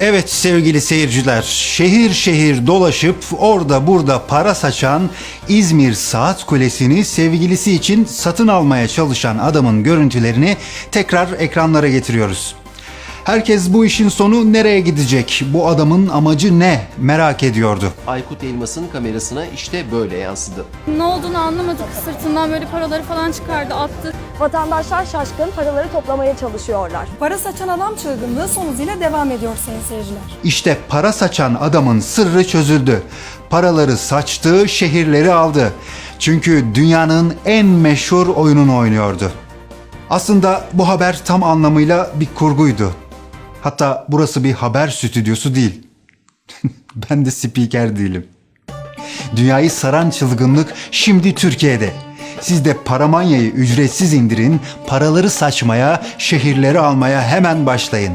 Evet sevgili seyirciler, şehir şehir dolaşıp orada burada para saçan İzmir Saat Kulesi'ni sevgilisi için satın almaya çalışan adamın görüntülerini tekrar ekranlara getiriyoruz. Herkes bu işin sonu nereye gidecek? Bu adamın amacı ne? Merak ediyordu. Aykut Elmas'ın kamerasına işte böyle yansıdı. Ne olduğunu anlamadık. Sırtından böyle paraları falan çıkardı, attı. Vatandaşlar şaşkın paraları toplamaya çalışıyorlar. Para saçan adam çılgınlığı son hızıyla devam ediyor sayın seyirciler. İşte para saçan adamın sırrı çözüldü. Paraları saçtı, şehirleri aldı. Çünkü dünyanın en meşhur oyununu oynuyordu. Aslında bu haber tam anlamıyla bir kurguydu. Hatta burası bir haber stüdyosu değil. ben de spiker değilim. Dünyayı saran çılgınlık şimdi Türkiye'de. Siz de Paramanya'yı ücretsiz indirin, paraları saçmaya, şehirleri almaya hemen başlayın.